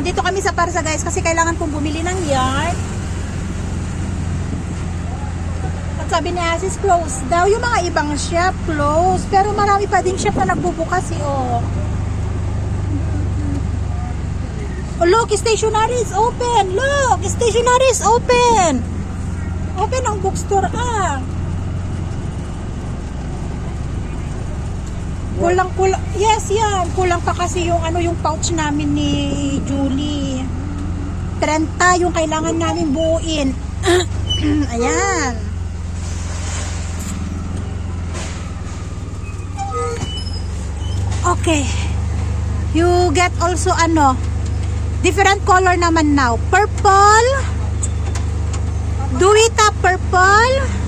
nandito kami sa Parsa guys kasi kailangan kong bumili ng yarn. At sabi ni Asis, close daw. Yung mga ibang shop, close. Pero marami pa ding shop na nagbubukas eh, oh. Oh, look, stationery is open. Look, stationery is open. Open ang bookstore, ah. Kulang kulang. Yes, yan. Kulang pa kasi yung ano yung pouch namin ni Julie. 30 yung kailangan namin buuin. Ayan. Okay. You get also ano, different color naman now. Purple. Duita purple.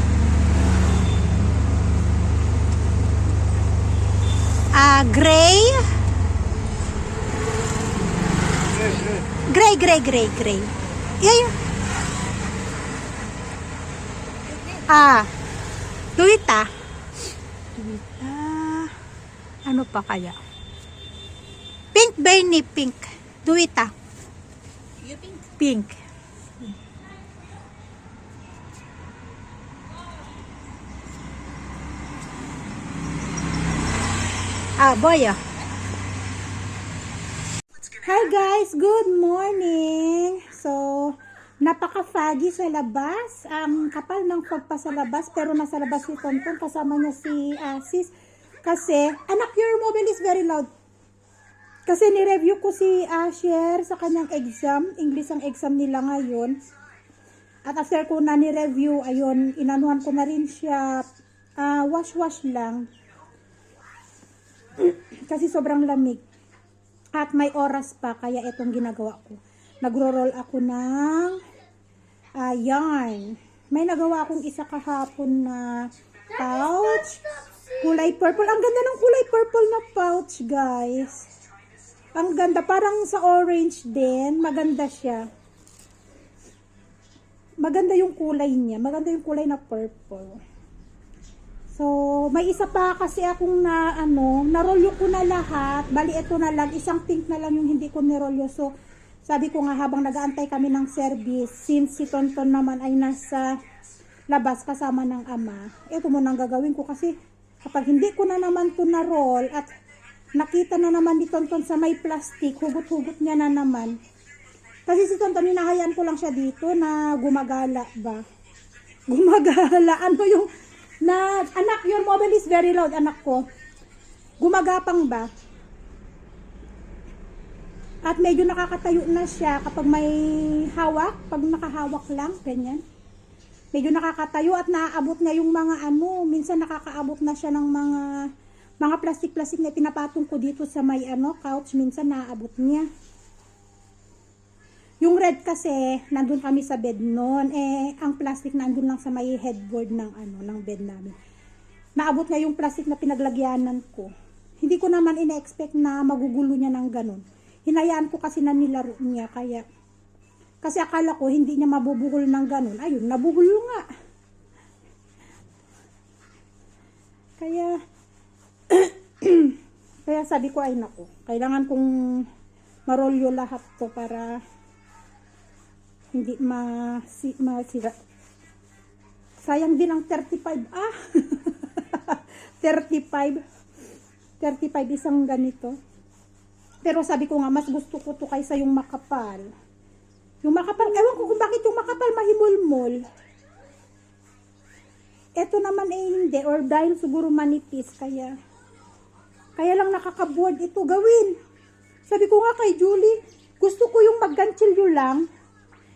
Ah, gray. Gray, gray, gray, gray. Yeah, yeah. Ah, duita. Duita. Ano pa kaya? Pink Bernie, pink. Duita. Think? Pink. Ah, boy ah. Hi guys, good morning. So, napaka-foggy sa labas. Ang kapal ng fog pa sa labas, pero nasa labas si Tonton kasama niya si Asis. Kasi, anak, your mobile is very loud. Kasi ni-review ko si Asher sa kanyang exam. English ang exam nila ngayon. At after ko na ni-review, ayun, inanuhan ko na rin siya. ah, wash-wash lang. Kasi sobrang lamig. At may oras pa, kaya itong ginagawa ko. Nagro-roll ako ng ah, yarn. May nagawa akong isa kahapon na pouch. Kulay purple. Ang ganda ng kulay purple na pouch, guys. Ang ganda. Parang sa orange din. Maganda siya. Maganda yung kulay niya. Maganda yung kulay na purple. So, may isa pa kasi akong na, ano, narolyo ko na lahat. Bali, ito na lang. Isang pink na lang yung hindi ko nirolyo. So, sabi ko nga habang nagaantay kami ng service, since si Tonton naman ay nasa labas kasama ng ama, ito muna ang gagawin ko kasi kapag hindi ko na naman to na-roll at nakita na naman ni Tonton sa may plastic, hugot-hugot niya na naman. Kasi si Tonton, hinahayaan ko lang siya dito na gumagala ba. Gumagala. Ano yung, na, anak, your mobile is very loud, anak ko. Gumagapang ba? At medyo nakakatayo na siya kapag may hawak, pag nakahawak lang, ganyan. Medyo nakakatayo at naaabot niya yung mga ano, minsan nakakaabot na siya ng mga mga plastic-plastic na pinapatong ko dito sa may ano, couch, minsan naaabot niya. Yung red kasi, nandun kami sa bed noon, eh, ang plastic nandun lang sa may headboard ng ano, ng bed namin. Naabot nga yung plastic na pinaglagyanan ko. Hindi ko naman ina-expect na magugulo niya ng ganun. Hinayaan ko kasi na nilaro niya, kaya, kasi akala ko hindi niya mabubuhol ng ganun. Ayun, nabuhulo nga. Kaya, kaya sabi ko ay nako, kailangan kong marolyo lahat to para hindi ma si, masira. Sayang din ang 35. Ah! 35. 35 isang ganito. Pero sabi ko nga, mas gusto ko to kaysa yung makapal. Yung makapal, ewan ko kung bakit yung makapal mahimulmol. Ito naman eh hindi, or dahil siguro manipis, kaya, kaya lang nakakaboard ito gawin. Sabi ko nga kay Julie, gusto ko yung magganchilyo lang,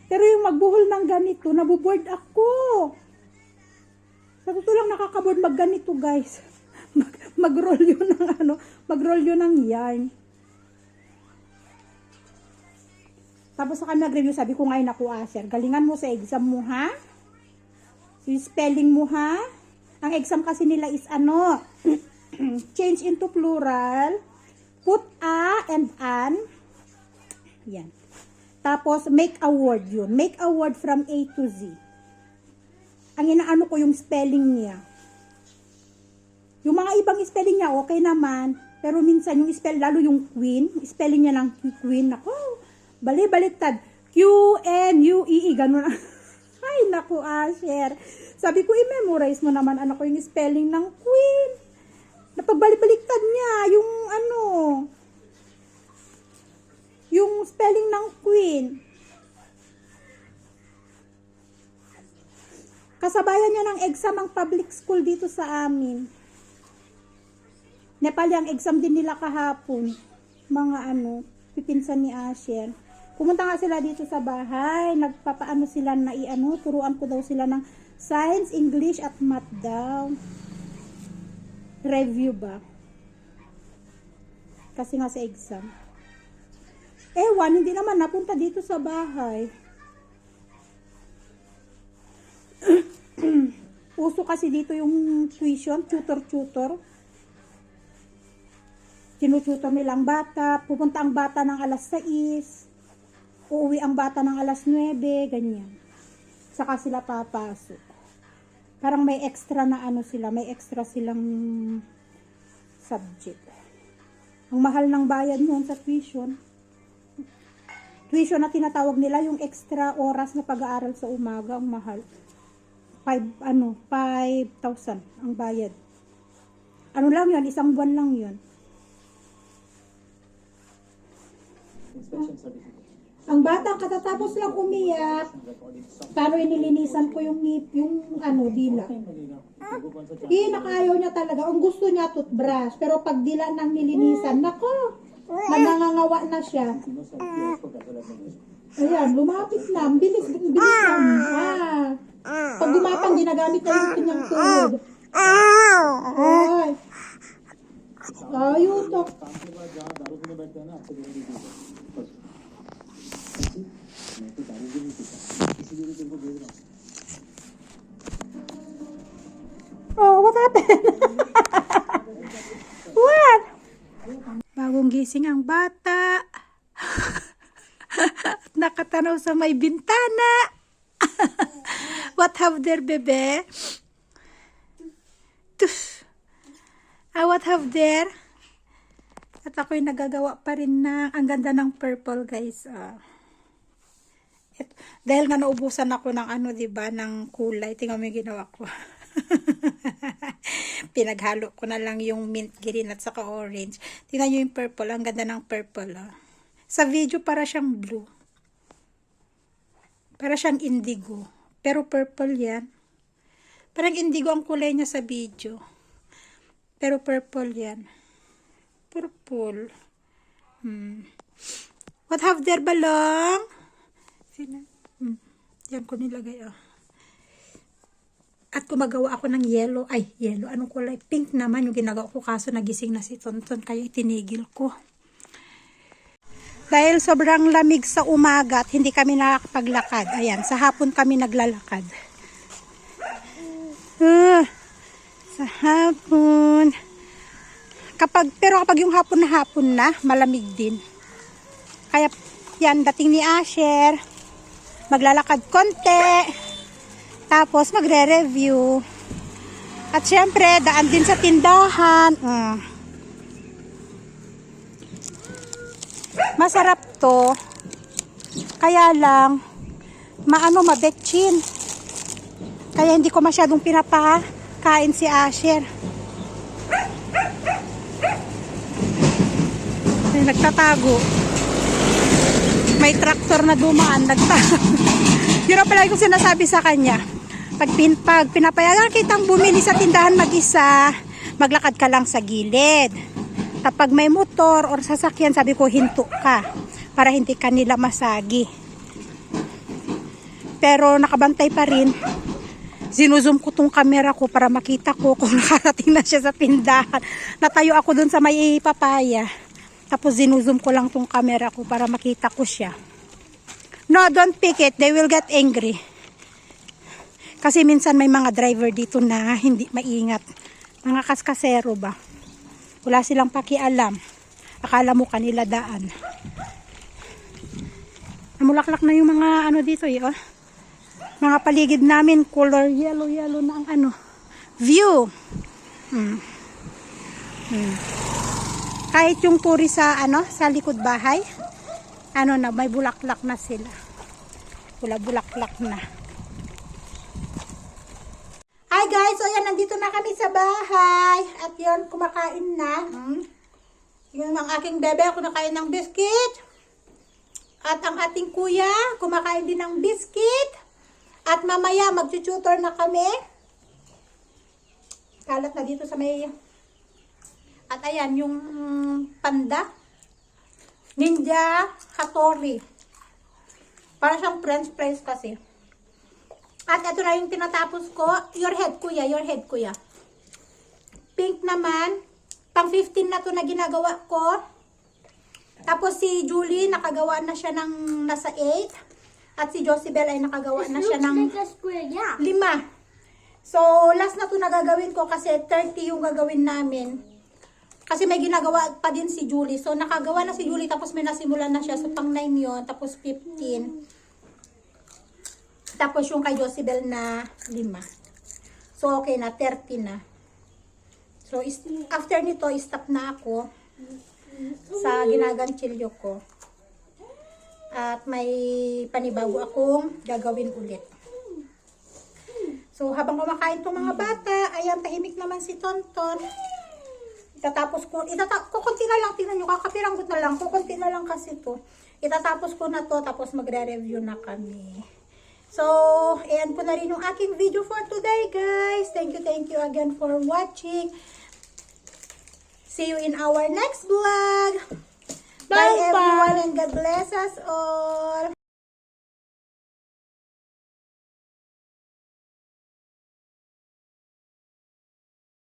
pero yung magbuhol ng ganito, nabuboard ako. Sa totoo lang nakakaboard magganito guys. Mag, mag-roll yun ng ano, mag-roll yun ng yarn. Tapos sa kami nag-review, sabi ko ngayon ako, Asher, galingan mo sa exam mo, ha? Yung spelling mo, ha? Ang exam kasi nila is ano, change into plural, put a and an, yan. Tapos, make a word yun. Make a word from A to Z. Ang inaano ko yung spelling niya. Yung mga ibang spelling niya, okay naman. Pero minsan yung spell, lalo yung queen, spelling niya ng queen, ako, Bali, baliktad. Q-N-U-E-E. Ganun. Ay, naku, Asher. Sabi ko, i-memorize mo naman, anak ko, yung spelling ng queen. Napagbalik-baliktad niya, yung ano, yung spelling ng queen. Kasabayan niya ng exam ang public school dito sa amin. Nepal ang exam din nila kahapon. Mga ano, pipinsan ni Asher. Pumunta nga sila dito sa bahay. Nagpapaano sila na iano, turuan ko daw sila ng science, English at math daw. Review ba? Kasi nga sa exam. Ewan, hindi naman napunta dito sa bahay. Uso kasi dito yung tuition, tutor-tutor. Tinututor nilang bata, pupunta ang bata ng alas 6, uuwi ang bata ng alas 9, ganyan. Saka sila papasok. Parang may extra na ano sila, may extra silang subject. Ang mahal ng bayad nun sa tuition. Tuition na tinatawag nila yung extra oras na pag-aaral sa umaga, ang mahal. 5 ano, 5,000 ang bayad. Ano lang 'yon, isang buwan lang certificate. Ang bata katatapos lang umiyak, paano inilinisan ko yung ngip, yung ano, dila. Eh, nakayaw niya talaga. Ang gusto niya toothbrush. Pero pag dila nang nilinisan, nako, Nangangawa na siya. Ayan, lumapit na. Bilis, bilis ah. lang. Ah. Pag gumapang, ginagamit na yung kanyang tuhod. Ay. Ayun, tok. Oh, what happened? Bagong gising ang bata. At nakatanaw sa may bintana. what have there, bebe? Tush. Ah, what have there? At ako'y nagagawa pa rin na ang ganda ng purple, guys. Ah. Et, dahil nga naubusan ako ng ano, 'di ba, ng kulay. Tingnan mo yung ginawa ko. Pinaghalo ko na lang yung mint green at saka orange. Tingnan nyo yung purple. Ang ganda ng purple. Oh. Sa video para siyang blue. Para siyang indigo. Pero purple yan. Parang indigo ang kulay niya sa video. Pero purple yan. Purple. Hmm. What have there balong? Sino? Hmm. Yan ko nilagay. Oh. At gumagawa ako ng yellow. Ay, yellow. Anong kulay? Pink naman yung ginagawa ko. Kaso nagising na si Tonton. Kaya itinigil ko. Dahil sobrang lamig sa umaga at hindi kami nakakapaglakad. Ayan, sa hapon kami naglalakad. Ah, sa hapon. Kapag, pero kapag yung hapon na hapon na, malamig din. Kaya, yan, dating ni Asher. Maglalakad konti. Tapos magre-review. At syempre, daan din sa tindahan. Mm. Masarap to. Kaya lang, maano, mabetchin. Kaya hindi ko masyadong pinapakain si Asher. Ay, nagtatago. May traktor na dumaan, nagtatago. Yun ang palagi ko sinasabi sa kanya. Pag, pin, pag pinapayagan kitang bumili sa tindahan mag-isa, maglakad ka lang sa gilid. Kapag may motor or sasakyan, sabi ko, hinto ka para hindi ka nila masagi. Pero nakabantay pa rin. Sinuzum ko tong camera ko para makita ko kung nakarating na siya sa tindahan. Natayo ako dun sa may papaya. Tapos sinuzum ko lang tong camera ko para makita ko siya. No, don't pick it. They will get angry. Kasi minsan may mga driver dito na hindi maingat. Mga kaskasero ba? Wala silang pakialam. Akala mo kanila daan. Namulaklak na yung mga ano dito eh, oh. Mga paligid namin, color yellow, yellow na ang ano. View. Hmm. Hmm. Kahit yung puri sa ano, sa likod bahay, ano na, may bulaklak na sila. Wala bulaklak na. Hi guys, so yan, nandito na kami sa bahay. At yun, kumakain na. Hmm. Yung ang aking bebe, kumakain ng biscuit. At ang ating kuya, kumakain din ng biscuit. At mamaya, mag-tutor na kami. Kalat na dito sa may... At ayan, yung panda. Ninja Hattori. Para siyang french fries kasi. At ito na yung tinatapos ko. Your head, kuya. Your head, kuya. Pink naman. Pang 15 na to na ginagawa ko. Tapos si Julie, nakagawa na siya ng nasa 8. At si Josibel ay nakagawa na siya ng like a square, yeah. lima. So, last na to na gagawin ko kasi 30 yung gagawin namin. Kasi may ginagawa pa din si Julie. So, nakagawa na si Julie tapos may nasimulan na siya. So, pang 9 yon tapos 15. Tapos yung kay Josibel na lima. So, okay na. 30 na. So, is, after nito, stop na ako sa ginaganchilyo ko. At may panibago akong gagawin ulit. So, habang kumakain tong mga bata, ayan, tahimik naman si Tonton. Itatapos ko, itata kukunti na lang, tingnan nyo, kakapiranggot na lang, kukunti na lang kasi to. Itatapos ko na to, tapos magre-review na kami. So, ayan po na rin yung aking video for today, guys. Thank you, thank you again for watching. See you in our next vlog. Bye, Bye-bye. everyone, and God bless us all.